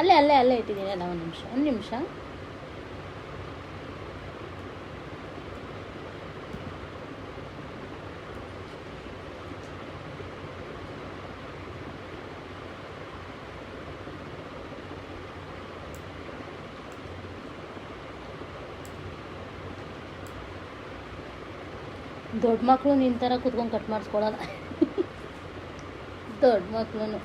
ಅಲ್ಲೇ ಅಲ್ಲೇ ಅಲ್ಲೇ ಇಟ್ಟಿದ್ದೀನಿ ಅಲ್ಲ ಒಂದು ನಿಮಿಷ ಒಂದು ನಿಮಿಷ. ದೊಡ್ಡ ಮಕ್ಕಳು ನಿನ್ನ ಥರ ಕುತ್ಕೊಂಡು ಕಟ್ ಮಾಡಿಸ್ಕೊಳಲ್ಲ. ದೊಡ್ಡ ಮಕ್ಕಳು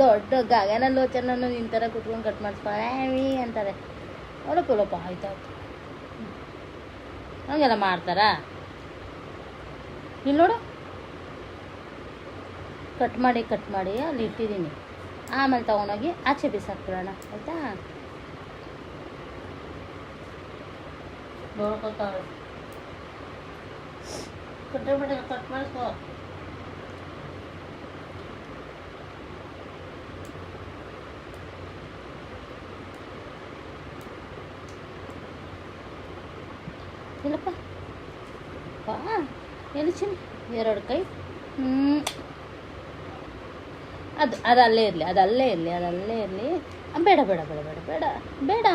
ದೊಡ್ಡ ಗಗನ ಲೋಚನನು ನಿನ್ನ ಥರ ಕುತ್ಕೊಂಡು ಕಟ್ ಮಾಡಿಸ್ಕೊಳ್ಳಿ ಅಂತಾರೆ. ಅವಳು ಕೊಲಪ್ಪ ಆಯ್ತಾಯ್ತು ಹಂಗೆಲ್ಲ ಮಾಡ್ತಾರಾ? ಇಲ್ಲಿ ನೋಡು. ಕಟ್ ಮಾಡಿ ಕಟ್ ಮಾಡಿ ಅಲ್ಲಿ ಇಟ್ಟಿದ್ದೀನಿ. ಆಮೇಲೆ ತೊಗೊಂಡೋಗಿ ಆಚೆ ಬಿಸಾಕ್ಬಿಡೋಣ, ಆಯಿತಾ? ಕಟ್ ಮಾಡಿ ಕಟ್ ಮಾಡಿಸ್ಕೋ ಇಲ್ಲಪ್ಪ ಪಾ ಎಲ್ಲಿ ಚಿನ್ನ ಎರಡು ಕೈ ಹ್ಞೂ ಅದು ಅದು ಅಲ್ಲೇ ಇರಲಿ ಅದು ಅಲ್ಲೇ ಇರಲಿ ಅದು ಅಲ್ಲೇ ಇರಲಿ ಬೇಡ ಬೇಡ ಬೇಡ ಬೇಡ ಬೇಡ ಬೇಡ